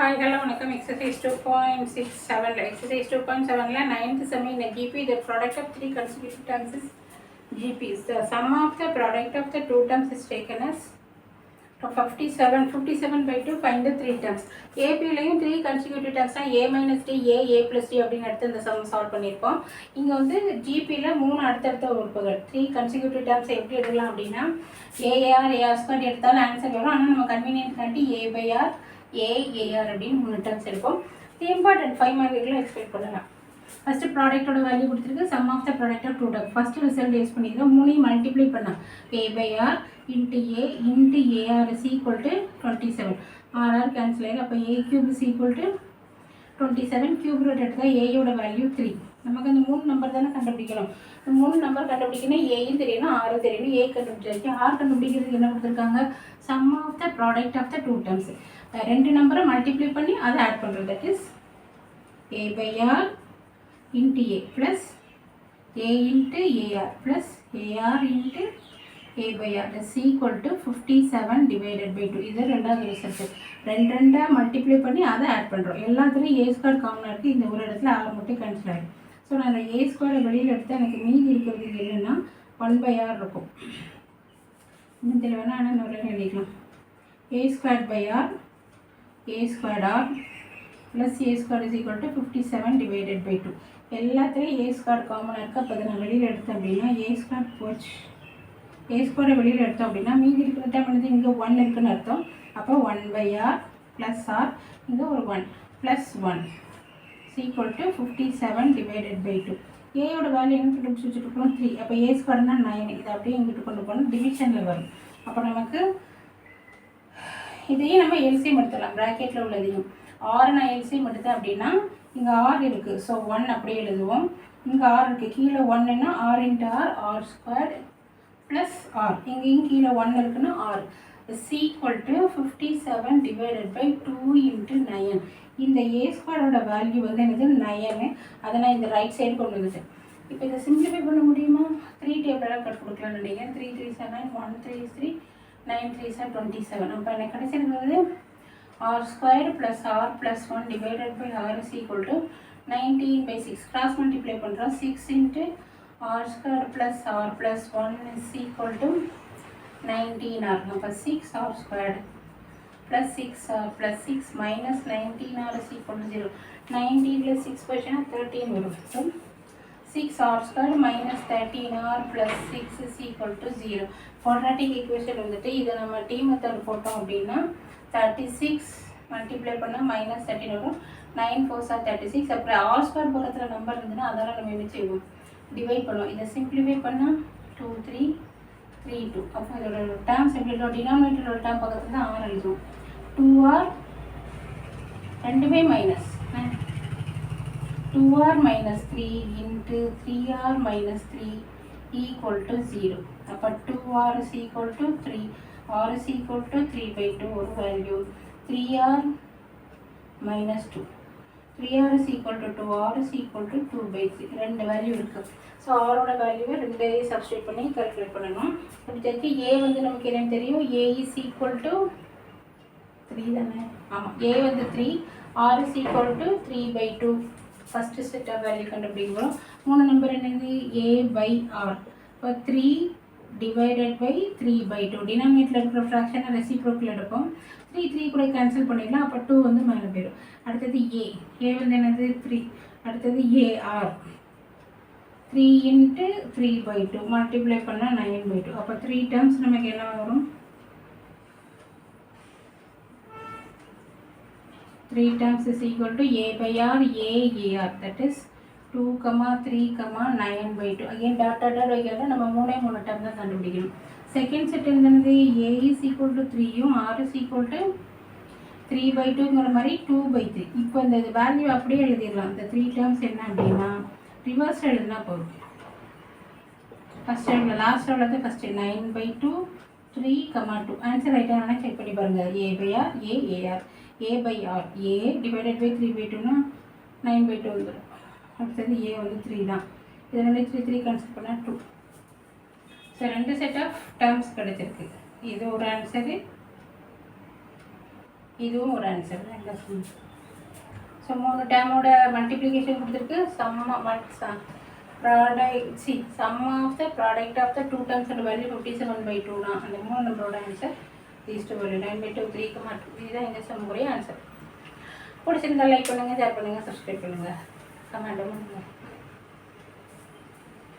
Hi hello வணக்கம் exercise two point six செவனில் exercise two point செவனில் நைன்த் செம் இந்த GP the product of three consecutive terms is the sum of the product of the two the is terms is taken as 57 57 by 2 find the three terms. ஏபிலையும் three consecutive டர்ம்ஸ்னா A minus D A A plus D அப்படின்னு எடுத்து இந்த some solve பண்ணியிருப்போம் இங்கே வந்து ஜிபியில் மூணு அடுத்தடுத்த உறுப்புகள். த்ரீ கன்சிக்யூட்டிவ் டர்ம்ஸ் எப்படி எடுக்கலாம் அப்படின்னா ஏஆர் ஏஆர் ஸ்கொயர் எடுத்தாலும் ஆன்சர் வரும். ஆனால் நம்ம கன்வீனியன்ட் காட்டி A by R A AR அப்படின்னு மூணு டேர்ம்ஸ் இருக்கும். இம்பார்ட்டன்ட் ஃபைவ் மார்க்குகளும் எக்ஸ்பெக்ட் பண்ணலாம் ஃபஸ்ட்டு ப்ராடக்ட்டோட வேல்யூ கொடுத்துருக்கு. Sum of the product of two term first result use பண்ணியிருக்கோம். மூணையும் மல்டிப்ளை பண்ணலாம். A by R into A into AR is equal to twenty seven R R cancel ஆயிடும் அப்போ A cube is equal to twenty seven cube root எடுத்தால் ஏயோட value three நமக்கு அந்த மூணு நம்பர் தானே கண்டுபிடிக்கணும். மூணு நம்பர் கண்டுபிடிக்கணும் ஏயும் தெரியணும் ஆறு தெரியணும். ஏ கண்டுபிடிச்சிருக்கு ஆர் கண்டுபிடிக்கிறதுக்கு என்ன கொடுத்துருக்காங்க? Sum of the product of the two terms ரெண்டு நம்பரை மல்டிப்ளை பண்ணி அதை ஆட் பண்ணுறது that is A by R A plus A into AR plus AR into A A by R. Is equal to 57 divided by 2 இது ரெண்டாவது result ரெண்டு ரெண்டாக multiply பண்ணி அதை ஆட் பண்ணுறோம் எல்லாத்துலேயும் ஏ ஸ்கொயர் காமனாக இருக்குது இந்த ஒரு இடத்துல ஆக மட்டும் கேன்சல் ஆகிடும் ஸோ நான் அந்த ஏ ஸ்கொயரை வெளியில் எடுத்து எனக்கு மீதி இருக்கிறது என்னென்னா ஒன் பை ஆர் இருக்கும். இன்னும் தெளிவானா ஆனால் நிறைய எழுதிக்கலாம். A square by R A squared R plus A square is equal to fifty seven divided by two எல்லாத்துலேயும் ஏ ஸ்கொயர் காமனாக இருக்குது அப்போ அதை நான் வெளியில் எடுத்தேன் அப்படின்னா ஏ ஸ்கொயர் போச்சு ஏ ஸ்கொயரை வெளியில் எடுத்தோம் அப்படின்னா மீதி இருக்கிற டைம் வந்து இங்கே ஒன் இருக்குன்னு அர்த்தம். அப்போ one by R plus R இங்கே ஒரு one plus one equal to fifty seven divided by two ஏயோட value என்ன கண்டுபிடிச்சி வச்சுருக்கோம் த்ரீ அப்போ ஏ ஸ்கொயர்னா நைன் இதை அப்படியே எங்கிட்ட கொண்டு போனால் டிவிஷனில் வரும். அப்போ நமக்கு இதையும் நம்ம எல்சியம் எடுத்துடலாம். ப்ராக்கெட்டில் உள்ளதையும். ஆறு நான் எல்சியம் எடுத்தேன் அப்படின்னா இங்கே ஆறு இருக்குது ஸோ ஒன் அப்படியே எழுதுவோம். இங்கே ஆறு இருக்குது கீழே ஒன்றுன்னா R into R R square plus R இங்கேயும் கீழே ஒன் இருக்குன்னா R is equal to fifty seven divided by two into nine இந்த ஏ ஸ்கொயரோட வேல்யூ வந்து என்னது? நயனு அதை நான் இந்த ரைட் சைடு கொண்டு வந்துட்டேன். இப்போ இதை சிம்பிளிஃபை பண்ண முடியுமா? த்ரீ டேபிளாக கட் கொடுக்கலாம்னு நினைக்கிறேன். Three three seven one three three nine three sir twenty seven இப்போ எனக்கு கிடைச்சிருக்கு R square plus R plus one divided by R is equal to nineteen by six cross multiply பண்ணுறோம் six into R square plus R plus one is equal to nineteen ஆகும் அப்போ six R squared plus six R plus six minus nineteen R is equal to zero நைன்டீனில் six போச்சுன்னா thirteen வரும் 6 r squared minus 13 r plus 6 is equal to 0 quadratic equation வந்துட்டு இதை நம்ம t method போட்டோம் அப்படின்னா தேர்ட்டி சிக்ஸ் மல்டிப்ளை பண்ணால் minus thirteen வரும். Nine four sir thirty six அப்புறம் ஆல் ஸ்கொயர் போகிறதுல நம்பர் இருந்ததுன்னா அதெல்லாம் நம்ம என்ன செய்வோம்? டிவைட் பண்ணுவோம். இதை சிம்பிளிஃபை பண்ணால் டூ த்ரீ த்ரீ டூ அப்போ இதோட டேம் சிம்பிளிஃபை டினாமினேட்டரோட டேம் பக்கத்தில் தான் ஆர் எழுதுவோம். டூ ஆர் ரெண்டுமே minus two R minus three into three R minus three equal to zero அப்போ two R is equal to three r is equal to 3 by 2 ஒரு value. 3r minus 2 3r is equal to 2 r is equal to 2 by 3 ரெண்டு value இருக்கு. So ஆரோட வேல்யூவை ரெண்டு substitute பண்ணி calculate பண்ணணும். அப்படி தெரிஞ்சு ஏ வந்து நமக்கு என்னன்னு தெரியும்? A is equal to three தானே? ஆமாம் ஏ வந்து three R is equal to three by two first set of value கண்டுபிடிக்கிறோம். மூணு நம்பர் என்னது? ஏ பை ஆர் இப்போ three divided by three by two டினாமினேட்டில் இருக்கிற ஃப்ராக்ஷனை ரெசிப்ரோக்கில் எடுப்போம். த்ரீ த்ரீ கூட கேன்சல் பண்ணிடலாம். அப்போ டூ வந்து மேலே போயிடும். அடுத்தது ஏ ஏ வந்து என்னது? த்ரீ அடுத்தது AR three into three by two multiply பண்ணால் நைன் பை டூ அப்போ த்ரீ டேர்ம்ஸ் நமக்கு என்ன வரும்? Three terms is equal to A by R A A R that is two comma three comma nine by two again dot dot dot வைக்கிறத நம்ம மூணே மூணு time தான் கண்டுபிடிக்கணும். செகண்ட் செட் என்னது? ஏ இஸ் ஈக்குவல் டு த்ரீயும் R is equal to three by டூங்கிற மாதிரி two by three இப்போ இந்த வேல்யூ அப்படியே எழுதிடலாம். இந்த த்ரீ டேர்ம்ஸ் என்ன அப்படின்னா ரிவர்ஸ் எழுதுனா போதும். ஃபஸ்ட் டைமில் லாஸ்ட் உள்ளது first nine by two three comma two answer ரைட்டாக செக் பண்ணி பாருங்கள் A by R A AR A by R A divided by three by டூனா நைன் பை டூ வந்துடும் அடுத்தது ஏ வந்து த்ரீ தான். இதனுடைய த்ரீ த்ரீ கன்சிடர் பண்ணால் டூ ஸோ ரெண்டு செட் ஆஃப் டேர்ம்ஸ் கிடச்சிருக்கு. இது ஒரு ஆன்சரு இதுவும் ஒரு ஆன்சர் தான் ஸோ மூணு டேமோட மல்டிப்ளிகேஷன் கொடுத்துருக்கு. சம்மா one product C sum of the product of the two terms and value fifty seven by two தான் அந்த மூணு நம்மளோட answer is two nine by two three comma two இதுதான் எங்கள் சம்முடைய ஆன்சர் பிடிச்சிருந்தா லைக் பண்ணுங்கள் ஷேர் பண்ணுங்கள் சப்ஸ்கிரைப் பண்ணுங்கள் கமெண்ட் பண்ணுங்கள்